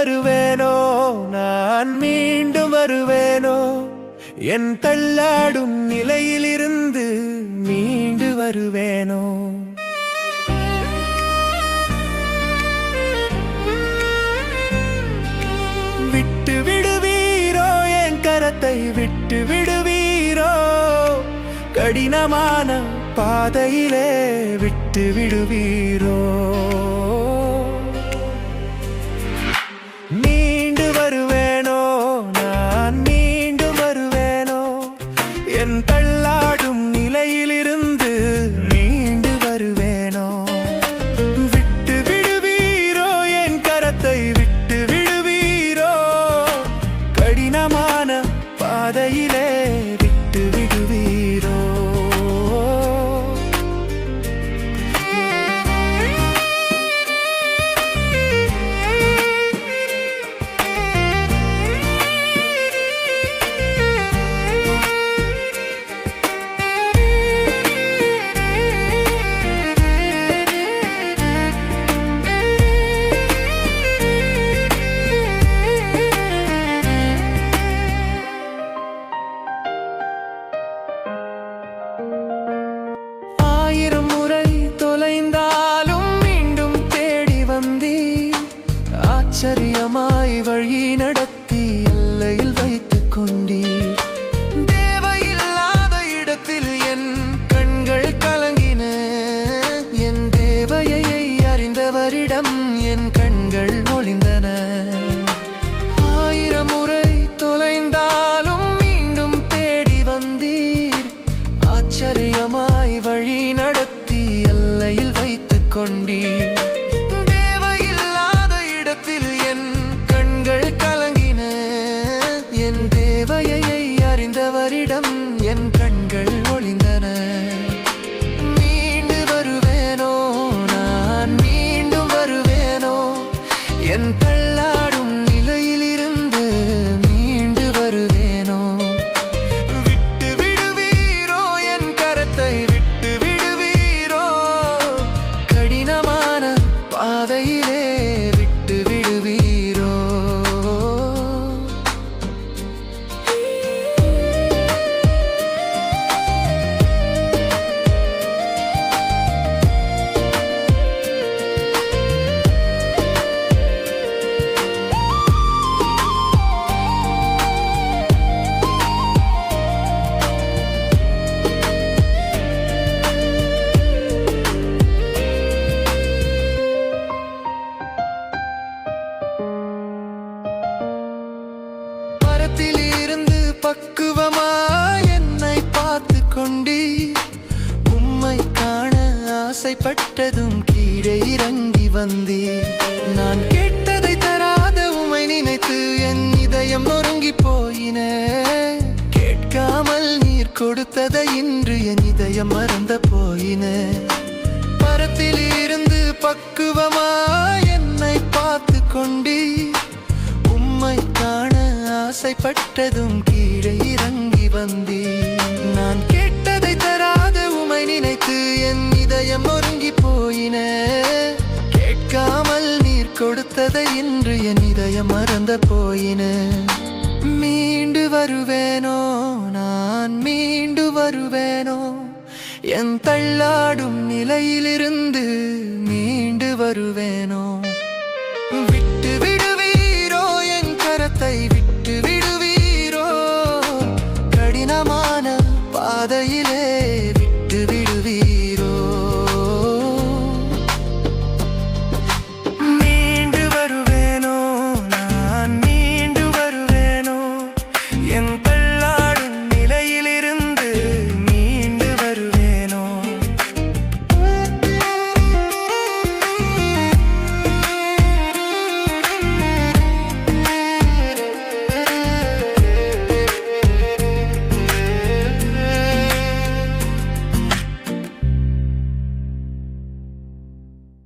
வருவேனோ? நான் மீண்டும் வருவேனோ? என் தள்ளாடும் நிலையிலிருந்து மீண்டு வருவேனோ? விட்டு விடுவீரோ? என் கரத்தை விட்டு விடுவீரோ? கடினமான பாதையிலே விட்டு விடுவீரோ? அறிந்தவரிடம் என் பாதையிலே ஆசைப்பட்டதும் கீழே இறங்கி வந்தீ நான் கேட்டதை தராத உமை நினைத்து என் இதயம் நொறுங்கி போயின. கேட்காமல் நீர் கொடுத்ததை இன்று என் இதயம் மறந்த போயின. மரத்தில் இருந்து பக்குவமா என்னை பார்த்து கொண்டீ உம்மை காண ஆசைப்பட்டதும் என்று என் இதயம் மறந்த போயின. மீண்டு வருவேனோ? நான் மீண்டு வருவேனோ? என் தள்ளாடும் நிலையிலிருந்து மீண்டு வருவேனோ?